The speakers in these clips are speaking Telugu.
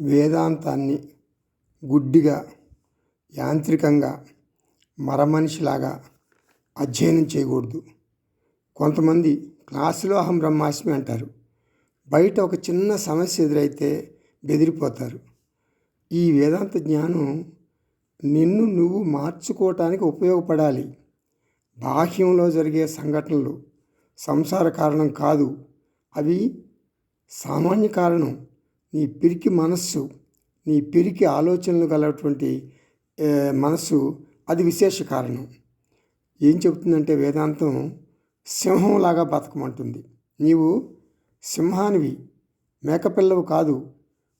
వేదాంతాన్ని గుడ్డిగా యాంత్రికంగా మరమనిషిలాగా అధ్యయనం చేయకూడదు. కొంతమంది క్లాసులో అహం బ్రహ్మాస్మి అంటారు. బయట ఒక చిన్న సమస్య ఎదురైతే బెదిరిపోతారు. ఈ వేదాంత జ్ఞానం నిన్ను నువ్వు మార్చుకోవటానికి ఉపయోగపడాలి. బాహ్యంలో జరిగే సంఘటనలు సంసార కారణం కాదు. అవి సామాన్య కారణం. నీ పిరికి మనస్సు నీ పిరికి ఆలోచనలు గలటువంటి మనస్సు అది విశేష కారణం. ఏం చెబుతుందంటే వేదాంతం సింహంలాగా బతకమంటుంది. నీవు సింహానివి మేకపిల్లవు కాదు.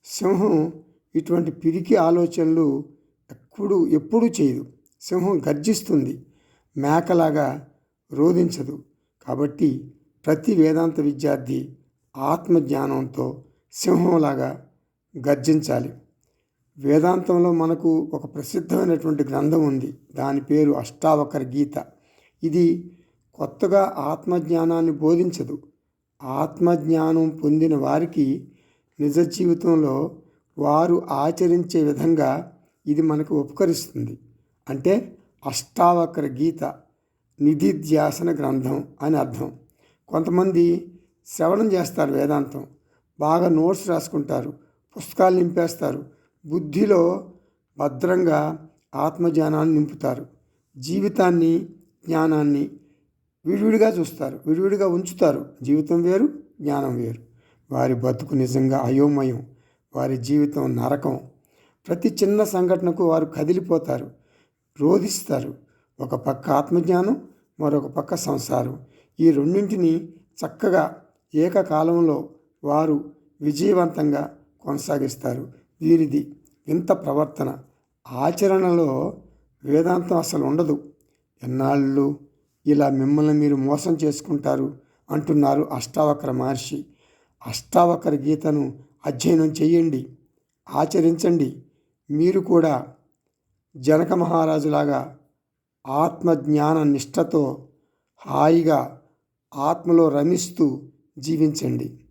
సింహం ఇటువంటి పిరికి ఆలోచనలు ఎప్పుడు ఎప్పుడూ చేయదు. సింహం గర్జిస్తుంది మేకలాగా రోధించదు. కాబట్టి ప్రతి వేదాంత విద్యార్థి ఆత్మజ్ఞానంతో సింహంలాగా గర్జించాలి. వేదాంతంలో మనకు ఒక ప్రసిద్ధమైనటువంటి గ్రంథం ఉంది. దాని పేరు అష్టావకర గీత. ఇది కొత్తగా ఆత్మజ్ఞానాన్ని బోధించదు. ఆత్మజ్ఞానం పొందిన వారికి నిజ జీవితంలో వారు ఆచరించే విధంగా ఇది మనకు ఉపకరిస్తుంది. అంటే అష్టావకర గీత నిధిధ్యాసన గ్రంథం అని అర్థం. కొంతమంది శ్రవణం చేస్తారు వేదాంతం. బాగా నోట్స్ రాసుకుంటారు. పుస్తకాలు నింపేస్తారు. బుద్ధిలో భద్రంగా ఆత్మజ్ఞానాన్ని నింపుతారు. జీవితాన్ని జ్ఞానాన్ని విడివిడిగా చూస్తారు. విడివిడిగా ఉంచుతారు. జీవితం వేరు జ్ఞానం వేరు. వారి బతుకు నిజంగా అయోమయం. వారి జీవితం నరకం. ప్రతి చిన్న సంఘటనకు వారు కదిలిపోతారు. రోధిస్తారు. ఒక పక్క ఆత్మజ్ఞానం మరొక పక్క సంసారం. ఈ రెండింటిని చక్కగా ఏకకాలంలో వారు విజయవంతంగా కొనసాగిస్తారు. వీరిది వింత ప్రవర్తన. ఆచరణలో వేదాంతం అసలు ఉండదు. ఎన్నాళ్ళు ఇలా మిమ్మల్ని మీరు మోసం చేసుకుంటారు అంటున్నారు అష్టావక్ర మహర్షి. అష్టావక్ర గీతను అధ్యయనం చేయండి ఆచరించండి. మీరు కూడా జనక మహారాజులాగా ఆత్మజ్ఞాన నిష్టతో హాయిగా ఆత్మలో రమిస్తూ జీవించండి.